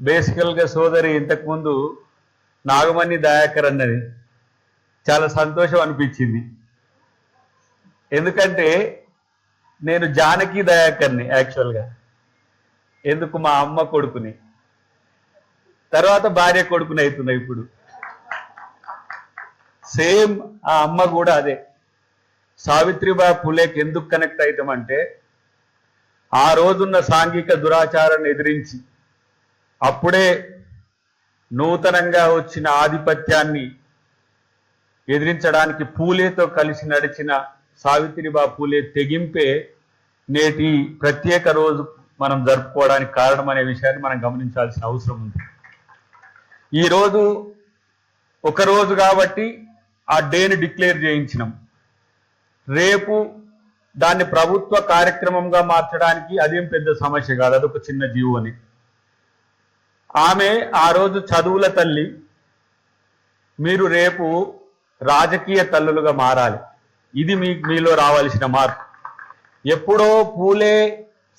బేసికల్గా సోదరి ఇంతకుముందు నాగమణి దయాకర్ అన్నది చాలా సంతోషం అనిపించింది. ఎందుకంటే నేను జానకి దయాకర్ని యాక్చువల్గా. ఎందుకు మా అమ్మ కొడుకుని. తర్వాత భార్య కొడుకుని అవుతున్నా ఇప్పుడు. సేమ్ ఆ అమ్మ కూడా అదే. సావిత్రిబాయి పులేకి ఎందుకు కనెక్ట్ అవుతామంటే ఆ రోజున్న సాంఘిక దురాచారాన్ని ఎదిరించి అప్పుడే నూతనంగా వచ్చిన ఆధిపత్యాన్ని ఎదిరించడానికి పూలేతో కలిసి నడిచిన సావిత్రిబా పూలే తెగింపే నేటి ప్రత్యేక రోజు మనం జరుపుకోవడానికి కారణం అనే విషయాన్ని మనం గమనించాల్సిన అవసరం ఉంది. ఈరోజు ఒక రోజు కాబట్టి ఆ డేని డిక్లేర్ చేయించినాం. రేపు దాన్ని ప్రభుత్వ కార్యక్రమంగా మార్చడానికి అదేం పెద్ద సమస్య కాదు అదొక చిన్న జీవు అని. ఆమె ఆ రోజు చదువుల తల్లి. మీరు రేపు రాజకీయ తల్లులుగా మారాలి. ఇది మీ మీలో రావాల్సిన మార్పు. ఎప్పుడో పూలే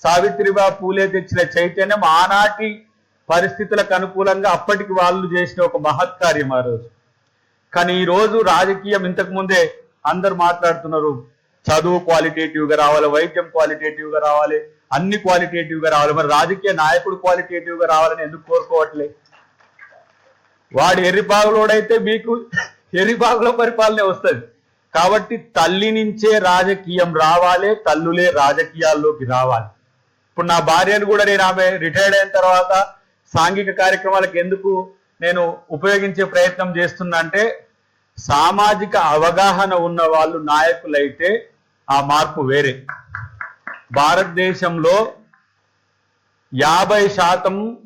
సావిత్రిబా పూలే తెచ్చిన చైతన్యం ఆనాటి పరిస్థితులకు అనుకూలంగా అప్పటికి వాళ్ళు చేసిన ఒక మహత్కార్యం ఆ రోజు. కానీ ఈ రోజు రాజకీయం ఇంతకు ముందే అందరు మాట్లాడుతున్నారు. చదువు క్వాలిటేటివ్గా రావాలి వైద్యం క్వాలిటేటివ్గా రావాలి అన్ని క్వాలిటేటివ్గా రావాలి. మరి రాజకీయ నాయకుడు క్వాలిటేటివ్గా రావాలని ఎందుకు కోరుకోవట్లే? వాడు ఎర్రిపాగులోడైతే మీకు ఎర్రిపాగులో పరిపాలనే వస్తుంది. కాబట్టి తల్లి నుంచే రాజకీయం రావాలి తల్లులే రాజకీయాల్లోకి రావాలి. ఇప్పుడు నా భార్యను కూడా నేను ఆమె రిటైర్డ్ అయిన తర్వాత సాంఘిక కార్యక్రమాలకు ఎందుకు నేను ఉపయోగించే ప్రయత్నం చేస్తున్నా అంటే సామాజిక అవగాహన ఉన్న వాళ్ళు నాయకులైతే ఆ మార్పు వేరే. భారతదేశంలో యాభై శాతం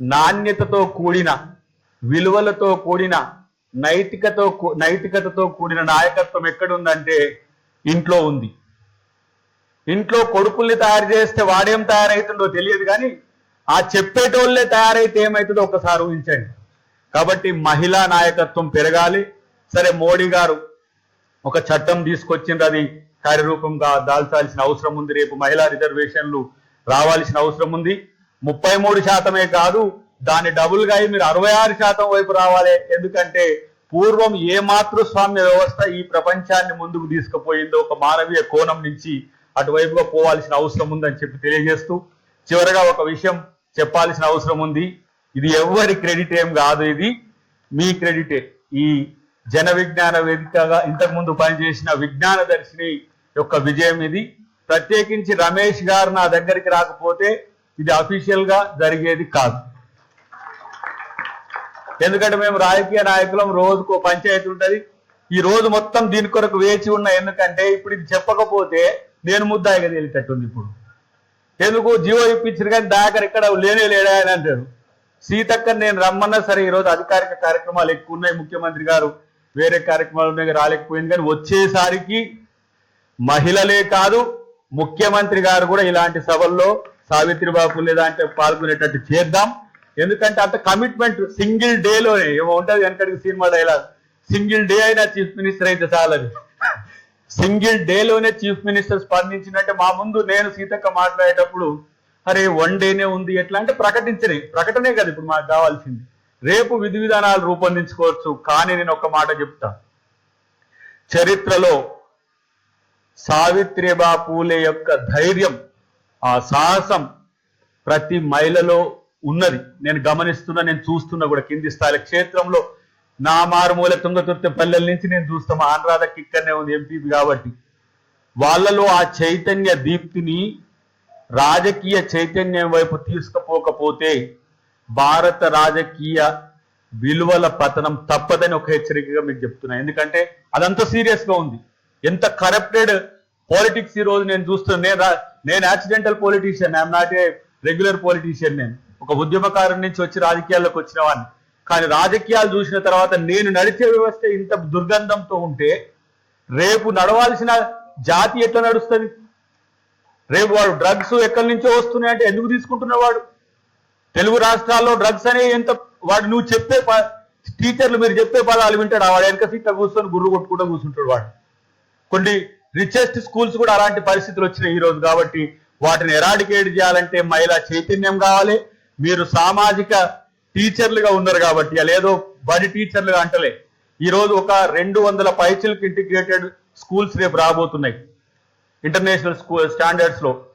నాణ్యతతో కూడిన విలువలతో కూడిన నైతికతో నైతికతతో కూడిన నాయకత్వం ఎక్కడుందంటే ఇంట్లో ఉంది. ఇంట్లో కొడుకుల్ని తయారు చేస్తే వాడేం తయారవుతుందో తెలియదు కానీ ఆ చెప్పేటోళ్ళే తయారైతే ఏమవుతుందో ఒకసారి ఊహించండి. కాబట్టి మహిళా నాయకత్వం పెరగాలి. సరే మోడీ గారు ఒక చట్టం తీసుకొచ్చింది అది కార్యరూపంగా దాల్చాల్సిన అవసరం ఉంది. రేపు మహిళా రిజర్వేషన్లు రావాల్సిన అవసరం ఉంది. ముప్పై మూడు శాతమే కాదు దాన్ని డబుల్గా మీరు అరవై ఆరు శాతం వైపు రావాలి. ఎందుకంటే పూర్వం ఏ మాతృస్వామ్య వ్యవస్థ ఈ ప్రపంచాన్ని ముందుకు తీసుకుపోయిందో ఒక మానవీయ కోణం నుంచి అటువైపుగా పోవాల్సిన అవసరం ఉందని చెప్పి తెలియజేస్తూ చివరగా ఒక విషయం చెప్పాల్సిన అవసరం ఉంది. ఇది ఎవరి క్రెడిట్ ఏం కాదు ఇది. మీ క్రెడిటే. ఈ జన విజ్ఞాన వేదికగా ఇంతకుముందు పనిచేసిన విజ్ఞాన దర్శిని యొక్క విజయం ఇది. ప్రత్యేకించి రమేష్ గారు నా దగ్గరికి రాకపోతే ఇది అఫీషియల్గా జరిగేది కాదు. ఎందుకంటే మేము రాజకీయ నాయకులం రోజుకో పంచాయతీ ఉంటుంది. ఈ రోజు మొత్తం దీని కొరకు వేచి ఉన్న ఎందుకంటే ఇప్పుడు ఇది చెప్పకపోతే నేను ముద్దాయిగా తేలిటట్టుంది ఇప్పుడు. ఎందుకు? జీవో ఇప్పించారు కానీ దాకర్ ఇక్కడ లేనే లేడా అని అంటారు. సీతక్క నేను రమ్మన్నా సరే ఈరోజు అధికారిక కార్యక్రమాలు ఎక్కువ ఉన్నాయి. ముఖ్యమంత్రి గారు వేరే కార్యక్రమాలు ఉన్నాయి రాలేకపోయింది. కానీ వచ్చేసరికి మహిళలే కాదు ముఖ్యమంత్రి గారు కూడా ఇలాంటి సభల్లో సావిత్రిబాబు దాంట్లో పాల్గొనేటట్టు చేద్దాం. ఎందుకంటే అంత కమిట్మెంట్ సింగిల్ డేలోనే ఏమో ఉంటది వెనకడికి సినిమా డైలాగ్ సింగిల్ డే అయినా చీఫ్ మినిస్టర్ అయితే చాలని సింగిల్ డేలోనే చీఫ్ మినిస్టర్ స్పందించినట్టే మా ముందు నేను సీతక్క మాట్లాడేటప్పుడు అరే వన్ డేనే ఉంది ఎట్లా? అంటే ప్రకటించని ప్రకటనే కదా ఇప్పుడు మాకు కావాల్సింది. రేపు విధి విధానాలు రూపొందించుకోవచ్చు కానీ నేను ఒక మాట చెప్తా. చరిత్రలో సావిత్రిబా పూలే యొక్క ధైర్యం ఆ సాహసం ప్రతి మహిళలో ఉన్నది. నేను గమనిస్తున్నా నేను చూస్తున్నా కూడా కింది స్థాయి క్షేత్రంలో. నా మారుమూల తుంగతుర్తి పల్లెల నుంచి నేను చూస్తాం మా ఆంధ్రాదకి ఇక్కడనే ఉంది ఎంపీ కాబట్టి. వాళ్ళలో ఆ చైతన్య దీప్తిని రాజకీయ చైతన్యం వైపు తీసుకుపోకపోతే భారత రాజకీయ విలువల పతనం తప్పదని ఒక హెచ్చరికగా మీకు చెప్తున్నా. ఎందుకంటే అదంతా సీరియస్గా ఉంది. ఎంత కరప్టెడ్ పాలిటిక్స్ ఈ రోజు నేను చూస్తున్నా. నేను నేను accidental politician I'm not a regular politician నేను. ఒక ఉద్యమకారు నుంచి వచ్చి రాజకీయాల్లోకి వచ్చిన వాడిని. కానీ రాజకీయాలు చూసిన తర్వాత నేను నడిచే వ్యవస్థ ఇంత దుర్గంధంతో ఉంటే రేపు నడవాల్సిన జాతి ఎట్లా నడుస్తుంది? రేపు వాడు డ్రగ్స్ ఎక్కడి నుంచో వస్తున్నాయంటే ఎందుకు తీసుకుంటున్నాడు వాడు? తెలుగు రాష్ట్రాల్లో డ్రగ్స్ అనే ఎంత వాడు నువ్వు చెప్పే టీచర్లు మీరు చెప్పే పదాలు వింటాడు. ఆ వాడు వెనక సీట్లో కూర్చొని గుర్రు కొట్టుకుంటూ కూర్చుంటాడు వాడు. కొన్ని రిచెస్ట్ స్కూల్స్ కూడా అలాంటి పరిస్థితులు వచ్చినాయి ఈ రోజు కాబట్టి వాటిని ఎరాడికేట్ చేయాలంటే మహిళా చైతన్యం కావాలి. మీరు సామాజిక టీచర్లుగా ఉన్నారు కాబట్టి అలా ఏదో బడి టీచర్లుగా అంటలే. ఈరోజు ఒక రెండు వందల పైచలకు ఇంటిగ్రేటెడ్ స్కూల్స్ రేపు రాబోతున్నాయి. ఇంటర్నేషనల్ స్కూల్ స్టాండర్డ్స్లో.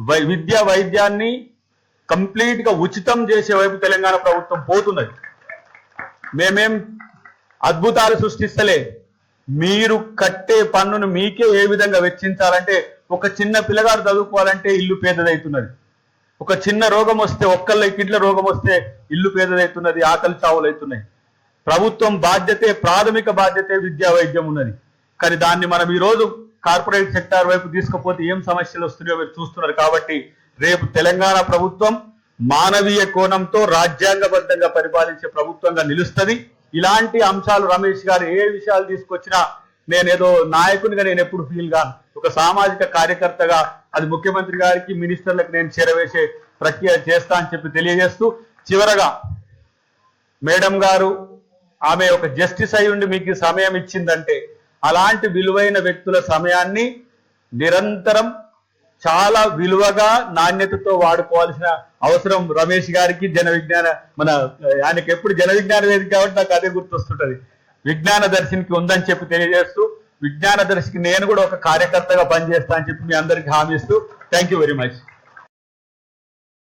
వై- విద్య వైద్యాన్ని కంప్లీట్గా ఉచితం చేసే వైపు తెలంగాణ ప్రభుత్వం పోతున్నది. మేమేం అద్భుతాలు సృష్టిస్తలే. మీరు కట్టే పన్నును మీకే ఏ విధంగా వెచ్చించాలంటే ఒక చిన్న పిల్లగాడు చదువుకోవాలంటే ఇల్లు పేదదవుతున్నది ఒక చిన్న రోగం వస్తే ఒక్కళ్ళ కిడ్ల రోగం వస్తే ఇల్లు పేదదవుతున్నది ఆకలి చావులవుతున్నాయి ప్రభుత్వం బాధ్యతే ప్రాథమిక బాధ్యతే విద్యా వైద్యం ఉన్నది. కానీ దాన్ని మనం ఈ రోజు కార్పొరేట్ సెక్టార్ వైపు తీసుకుపోతే ఏం సమస్యలు వస్తున్నాయో మీరు చూస్తున్నారు కాబట్టి రేపు తెలంగాణ ప్రభుత్వం మానవీయ కోణంతో రాజ్యాంగబద్ధంగా పరిపాలించే ప్రభుత్వంగా నిలుస్తుంది. ఇలాంటి అంశాలు రమేష్ గారు ఏ విషయాలు తీసుకొచ్చినా నేనేదో నాయకునిగా నేను ఎప్పుడు ఫీల్ గాను ఒక సామాజిక కార్యకర్తగా అది ముఖ్యమంత్రి గారికి మినిస్టర్లకు నేను చేరవేసే ప్రక్రియ చేస్తా అని చెప్పి తెలియజేస్తూ చివరగా మేడం గారు ఆమె ఒక జస్టిస్ అయి ఉండి మీకు సమయం ఇచ్చిందంటే అలాంటి విలువైన వ్యక్తుల సమయాన్ని నిరంతరం చాలా విలువగా నాణ్యతతో వాడుకోవాల్సిన అవసరం రమేష్ గారికి జన విజ్ఞాన మన ఆయనకి ఎప్పుడు జన విజ్ఞాన వేదిక కాబట్టి నాకు అదే గుర్తొస్తుంటది. విజ్ఞాన దర్శినికి ఉందని చెప్పి తెలియజేస్తూ విజ్ఞాన దర్శికి నేను కూడా ఒక కార్యకర్తగా పనిచేస్తా అని చెప్పి మీ అందరికి హామీ ఇస్తూ థ్యాంక్ యూ వెరీ మచ్